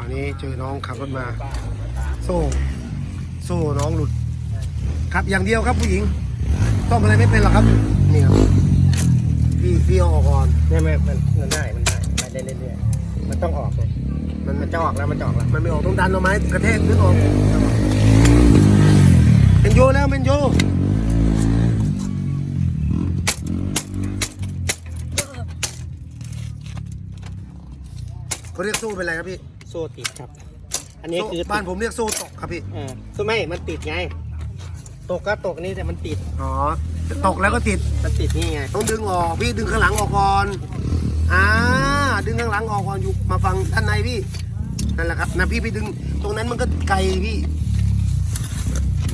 อันนี้เจอน้องขับรถมา โซ่ โซ่น้องหลุด ขับอย่างเดียวครับผู้หญิง ต้องอะไรไม่เป็นหรอกครับ นี่ครับ พี่พี่เอาออกก่อนไม่ไม่มันมันได้มันได้ไปได้เรื่อยๆมันต้องออกเลยมันมันจะออกแล้วมันจะออกแล้ว มันไม่ออกต้องดันเอาไม้กระแทกนึกออก เป็นโยแล้วเป็นโยเขาเรียกโซ่เป็นอะไรครับพี่ โซ่ติดครับ อันนี้คือโซ่บ้านผมเรียกโซ่ตกครับพี่เออคือไม่มันติดไง ตกก็ตกนี่แต่มันติดอ๋อตกแล้วก็ติดมันติดนี่ไงต้องดึงออกพี่ดึงข้างหลังออกก่อนอ่าดึงข้างหลังออกก่อนอยู่มาฟังด้านในพี่นั่นแหละครับนะพี่ไปดึง ตรงนั้นมันก็ไกลพี่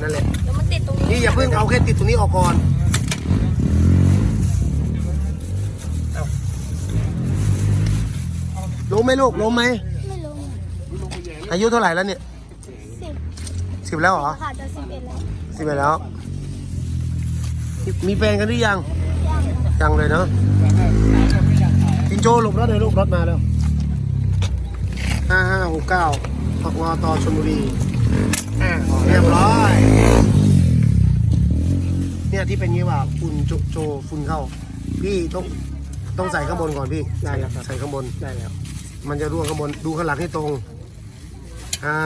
นั่นแหละเดี๋ยวมันติดตรงนี้นี่อย่าเพิ่งเอาแค่ติดตรงนี้ออกก่อนล้มไหมลูกล้มไหมไม่ลง อายุเท่าไหร่แล้วเนี่ยสิบสิบแล้วเหรอค่ะจะสิบเอ็ดแล้วสิบเอ็ดแล้ว มีแฟนกันหรือยังย่างยังเลยเนาะจินโจหลบรถเลยลูกรถมาแล้วห้าห้าหกเก้าออกงอต่อชลบุรีอ่าเรียบร้อย เนี่ยที่เป็นงี้ว่าฝุ่นโจโจฝุ่นเข้า พี่ต้องต้องใส่ข้างบนก่อนพี่ ได้แล้วครับใส่ข้างบน ได้แล้ว มันจะร่วงข้างบน ดูข้างหลังให้ตรง อ่า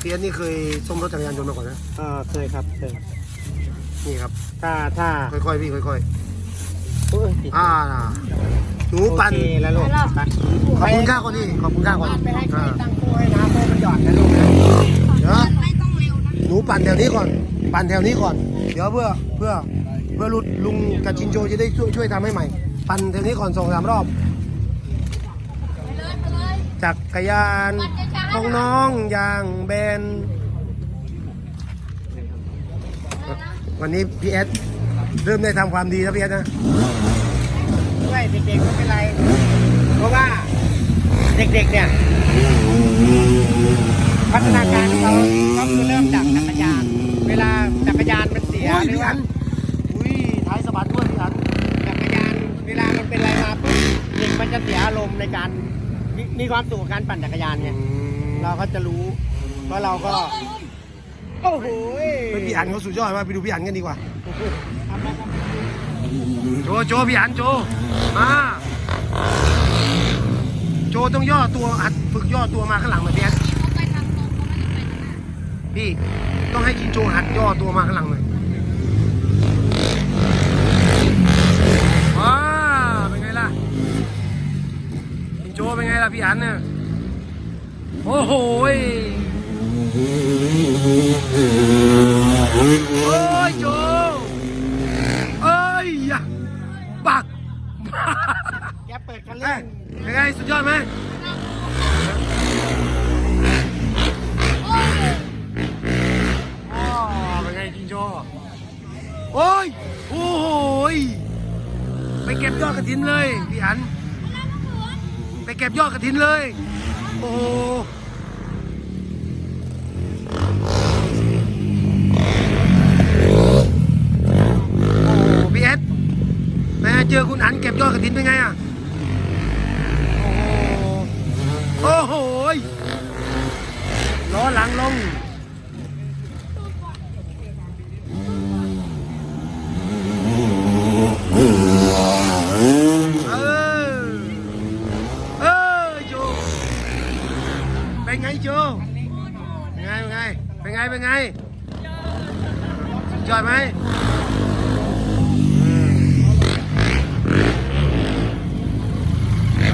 พี่อันนี่เคยซ่อมรถจักรยานยนต์มาก่อนนะเออเคยครับเคยนี่ครับ ถ้าถ้าค่อยๆพี่ค่อยเอ้ยติดๆอ่าหนูปั่นโอเคแล้วลูกไปขอบคุณค่าก่อนดิขอบคุณค่าก่อนไปให้ใครอ่า ตั้งโค้ให้นะโค้มันหย่อนนะลูกนะเดี๋ยวไม่ต้องเร็วนะหนูปั่นแถวนี้ก่อน ปั่นแถวนี้ก่อน เดี๋ยวเพื่อเพื่อเพื่อลุดลุงกับจินโจจะได้ช่วยช่วยทำให้ใหม่ ปั่นแถวนี้ก่อนสองสามรอบ ไปเลยไปเลย จักรยานของน้องอย่างแบน วันนี้พี่เอสเริ่มได้ทำความดีแล้วพี่เอสนะด้วยเด็กๆไม่เป็นไร เพราะว่าเด็กๆเนี่ยพัฒนาการของเขาก็คือเริ่มจากจักรยาน เวลาจักรยานมันเสียหรือว่า มีมีความสุขกับการปั่นจักรยานไงเราก็จะรู้เพราะเราก็ โอ้โหเป็นพี่อันเขาสุดยอดมากไปดูพี่อันกันดีกว่า โจโจพี่อันโจมาโจต้องย่อตัวหัดฝึกย่อตัวมาข้างหลังหน่อยพี่แอดไปทางตรงเขาไม่ได้ไปทางหน้าพี่ต้องให้จินโจหัดย่อตัวมาข้างหลังหน่อยว้าเป็นไงล่ะจินโจเป็นไงล่ะ พี่อันเนี่ยโอ้โหยโอ้ยโจเอ้ยยะปักแกเปิดคันเฮ้เร่ยงเป็นไงสุดยอดไหมอ๋อเป็นไงจิงโจ้โอ้ย โอ้โหยไปเก็บยอดกระถินเลยพี่อัน ไปเก็บยอดกระถินเลย โอ้โหพี่เอสแม่เจอคุณอันเก็บยอดกระถินเป็นไงอะ โอ้โหโอ้โหล้อหลังลง เออ เออโจ เป็นไงโจเป็นไงเป็นไงเป็นไงเป็นไงสุดยอดไหม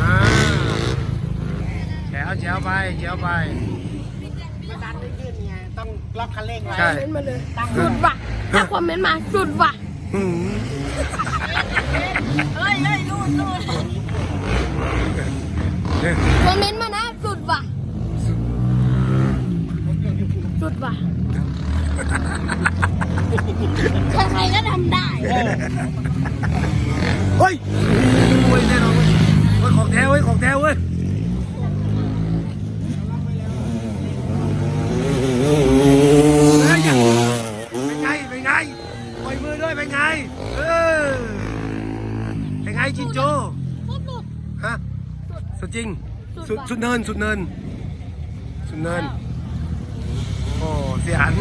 อ่าแฉวแฉวไปแฉวไปมันดันไม่ขึ้นไงต้องล็อกคันเร่งไว้ใช่เม้นต์มาเลยสุดว่ะถ้าความเม้นต์มาสุดว่ะอืมเฮ้ยเฮ้ยนู่นนู่นเนี่ยความเม้นต์มานะสุดว่ะสุดว่ะ ใครๆก็ทำได้เฮ้ยโอ้ยแน่นอนเว้ยเฮ้ยของแท้เว้ยของแท้เว้ยเฮ้ยอย่าเป็นไง เป็นไงปล่อยมือด้วยเป็นไง เออ เป็นไงจินโจสุดสุด ฮะ สุดจริง สุดสุดเนิน สุดเนิน สุนเนิน โอ้ เสียอัน